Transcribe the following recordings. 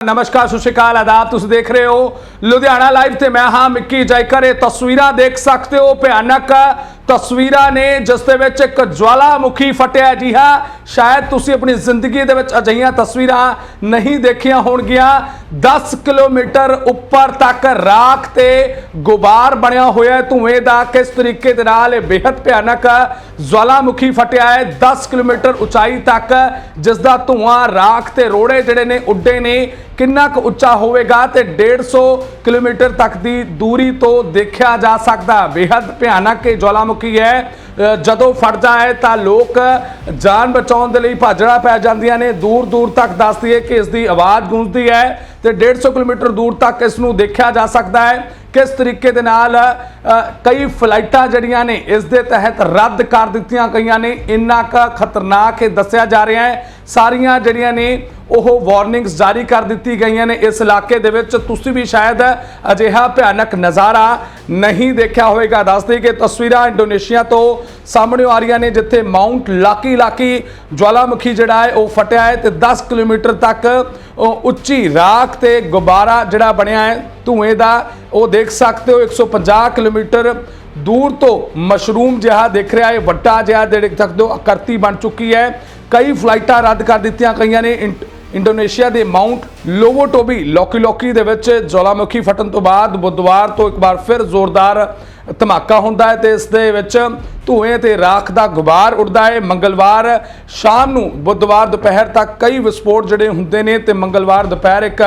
ਨਮਸਕਾਰ, ਸਤਿ ਸ਼੍ਰੀ ਅਕਾਲ, ਆਦਾਬ ਤੁਸੀਂ ਦੇਖ ਰਹੇ ਹੋ ਲੁਧਿਆਣਾ ਲਾਈਵ ਤੇ ਮੈਂ ਹਾਂ ਮਿੱਕੀ ਜੈਕਰ। ਇਹ ਤਸਵੀਰਾਂ ਦੇਖ ਸਕਦੇ ਹੋ, ਭਿਆਨਕ ਤਸਵੀਰਾਂ ਨੇ, ਜਿਸ ਦੇ ਵਿੱਚ ਇੱਕ ਜਵਾਲਾਮੁਖੀ ਫਟਿਆ ਜੀ ਹਾਂ। ਸ਼ਾਇਦ ਤੁਸੀਂ ਆਪਣੀ ਜ਼ਿੰਦਗੀ ਦੇ ਵਿੱਚ ਅਜਿਹੀਆਂ ਤਸਵੀਰਾਂ ਨਹੀਂ ਦੇਖੀਆਂ ਹੋਣਗੀਆਂ। 10 ਕਿਲੋਮੀਟਰ ਉੱਪਰ ਤੱਕ ਰਾਖ ਤੇ ਗੁਬਾਰ ਬਣਿਆ ਹੋਇਆ ਧੂਏ ਦਾ ਕਿਸ ਤਰੀਕੇ ਦੇ ਨਾਲ ਇਹ ਬੇहद ਭਿਆਨਕ ਜਵਾਲਾਮੁਖੀ ਫਟਿਆ ਹੈ। 10 ਕਿਲੋਮੀਟਰ ਉਚਾਈ ਤੱਕ ਜਿਸ ਦਾ ਧੂਆਂ ਰਾਖ ਤੇ ਰੋੜੇ ਜਿਹੜੇ ਨੇ ਉੱਡੇ ਨੇ, ਕਿੰਨਾ ਕੁ ਉੱਚਾ ਹੋਵੇਗਾ ਤੇ 150 ਕਿਲੋਮੀਟਰ ਤੱਕ ਦੀ ਦੂਰੀ ਤੋਂ ਦੇਖਿਆ ਜਾ ਸਕਦਾ। ਬੇहद ਭਿਆਨਕ ਇਹ ਜਵਾਲਾਮੁਖੀ ਹੈ। ਜਦੋਂ ਫੜਦਾ ਹੈ ਤਾਂ ਲੋਕ ਜਾਨ ਬਚਾਉਣ ਦੇ ਲਈ ਭਾਜੜਾ ਪੈ ਜਾਂਦੀਆਂ ਨੇ। ਦੂਰ ਦੂਰ ਤੱਕ ਦੱਸਦੀ ਹੈ ਕਿ ਇਸ ਦੀ ਆਵਾਜ਼ ਗੂੰਜਦੀ ਹੈ ਤੇ 150 ਕਿਲੋਮੀਟਰ ਦੂਰ ਤੱਕ ਇਸ ਨੂੰ ਦੇਖਿਆ ਜਾ ਸਕਦਾ ਹੈ। ਕਿਸ ਤਰੀਕੇ ਦੇ ਨਾਲ ਕਈ ਫਲਾਈਟਾਂ ਜਿਹੜੀਆਂ ਨੇ, ਇਸ ਦੇ ਤਹਿਤ ਰੱਦ ਕਰ ਦਿੱਤੀਆਂ ਗਈਆਂ ਨੇ। ਇੰਨਾ ਕੁ ਖਤਰਨਾਕ ਇਹ ਦੱਸਿਆ ਜਾ ਰਿਹਾ ਹੈ। ਸਾਰੀਆਂ ਜਿਹੜੀਆਂ ਨੇ ਉਹ ਵਾਰਨਿੰਗਸ ਜਾਰੀ ਕਰ ਦਿੱਤੀ ਗਈਆਂ ਨੇ ਇਸ ਇਲਾਕੇ ਦੇ ਵਿੱਚ। ਤੁਸੀਂ ਵੀ ਸ਼ਾਇਦ ਅਜਿਹਾ ਭਿਆਨਕ ਨਜ਼ਾਰਾ ਨਹੀਂ ਦੇਖਿਆ ਹੋਵੇਗਾ। ਦੱਸਦੇ ਕਿ ਤਸਵੀਰਾਂ ਇੰਡੋਨੇਸ਼ੀਆ ਤੋਂ ਸਾਹਮਣੇ ਆ ਰਹੀਆਂ ਨੇ, ਜਿੱਥੇ ਮਾਉਂਟ ਲਾਕੀ ਲਾਕੀ ਜਵਾਲਾਮੁਖੀ ਜਿਹੜਾ ਹੈ, ਉਹ ਫਟਿਆ ਹੈ ਤੇ 10 ਕਿਲੋਮੀਟਰ ਤੱਕ ਉਹ ਉੱਚੀ ਰਾਖ ਤੇ ਗੁਬਾਰਾ ਜਿਹੜਾ ਬਣਿਆ ਹੈ, ਧੂਏ ਦਾ, ਉਹ ਦੇਖ ਸਕਦੇ ਹੋ। 150 ਕਿਲੋਮੀਟਰ ਦੂਰ ਤੋਂ ਮਸ਼ਰੂਮ ਜਿਹਾ ਦੇਖ ਰਿਹਾ ਹੈ, ਵੱਡਾ ਜਿਹਾ ਦੇਖ ਸਕਦੇ ਹੋ। ਅਕਰਤੀ ਬਣ ਚੁੱਕੀ ਹੈ। ਕਈ ਫਲਾਈਟਾਂ ਰੱਦ ਕਰ ਦਿੱਤੀਆਂ ਗਈਆਂ ਨੇ। ਇੰਟ- ਇੰਡੋਨੇਸ਼ੀਆ ਦੇ ਮਾਉਂਟ ਲੋਵੋਟੋਬੀ ਲੋਕੀ ਲੋਕੀ ਦੇ ਵਿੱਚ ਜਵਾਲਾਮੁਖੀ ਫਟਣ ਤੋਂ ਬਾਅਦ ਬੁੱਧਵਾਰ ਤੋਂ ਇੱਕ ਵਾਰ ਫਿਰ ਜ਼ੋਰਦਾਰ ਧਮਾਕਾ ਹੁੰਦਾ ਹੈ ਤੇ ਇਸ ਦੇ ਵਿੱਚ ਧੂਏ ਤੇ ਰਾਖ ਦਾ ਗੁਬਾਰ ਉੱਡਦਾ ਹੈ। ਮੰਗਲਵਾਰ ਸ਼ਾਮ ਨੂੰ ਬੁੱਧਵਾਰ ਦੁਪਹਿਰ ਤੱਕ ਕਈ ਵਿਸਫੋਟ ਜਿਹੜੇ ਹੁੰਦੇ ਨੇ ਤੇ ਮੰਗਲਵਾਰ ਦੁਪਹਿਰ ਇੱਕ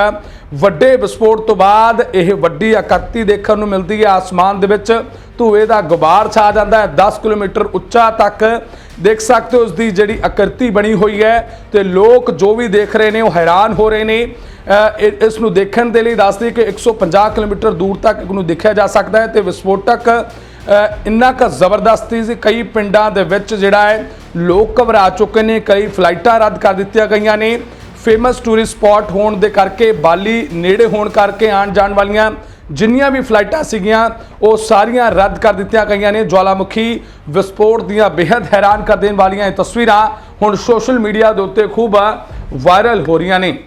ਵੱਡੇ ਵਿਸਫੋਟ ਤੋਂ ਬਾਅਦ ਇਹ ਵੱਡੀ ਆਕਰਤੀ ਦੇਖਣ ਨੂੰ ਮਿਲਦੀ ਹੈ। ਆਸਮਾਨ ਦੇ ਵਿੱਚ ਧੂਏ ਦਾ ਗੁਬਾਰ ਛਾ ਜਾਂਦਾ ਹੈ। 10 ਕਿਲੋਮੀਟਰ ਉੱਚਾ ਤੱਕ ਦੇਖ ਸਕਦੇ ਹੋ ਉਸ ਦੀ ਜਿਹੜੀ ਆਕਰਤੀ ਬਣੀ ਹੋਈ ਹੈ ਤੇ ਲੋਕ ਜੋ ਵੀ ਦੇਖ ਰਹੇ ਨੇ ਉਹ ਹੈਰਾਨ ਹੋ ਰਹੇ ਨੇ। ਇਸ ਨੂੰ ਦੇਖਣ ਦੇ ਲਈ ਦੱਸਦੀ ਕਿ 150 ਕਿਲੋਮੀਟਰ ਦੂਰ ਤੱਕ ਨੂੰ ਦੇਖਿਆ ਜਾ ਸਕਦਾ ਹੈ ਤੇ ਵਿਸਫੋਟਕ ਇੰਨਾ ਕੁ ਜ਼ਬਰਦਸਤੀ ਸੀ। ਕਈ ਪਿੰਡਾਂ ਦੇ ਵਿੱਚ ਜਿਹੜਾ ਹੈ, ਲੋਕ ਘਬਰਾ ਚੁੱਕੇ ਨੇ, ਕਈ ਫਲਾਈਟਾਂ ਰੱਦ ਕਰ ਦਿੱਤੀਆਂ ਗਈਆਂ ਨੇ। ਫੇਮਸ ਟੂਰਿਸਟ ਸਪੌਟ ਹੋਣ ਦੇ ਕਰਕੇ, ਬਾਲੀ ਨੇੜੇ ਹੋਣ ਕਰਕੇ ਆਉਣ ਜਾਣ ਵਾਲੀਆਂ ਜਿੰਨੀਆਂ ਵੀ ਫਲਾਈਟਾਂ ਸੀਗੀਆਂ, ਉਹ ਸਾਰੀਆਂ ਰੱਦ ਕਰ ਦਿੱਤੀਆਂ ਗਈਆਂ ਨੇ। ਜਵਾਲਾਮੁਖੀ ਵਿਸਫੋਟ ਦੀਆਂ ਬੇहद ਹੈਰਾਨ ਕਰ ਦੇਣ ਵਾਲੀਆਂ ਇਹ ਤਸਵੀਰਾਂ ਹੁਣ ਸੋਸ਼ਲ ਮੀਡੀਆ ਦੇ ਉੱਤੇ ਖੂਬ ਵਾਇਰਲ ਹੋ ਰਹੀਆਂ ਨੇ।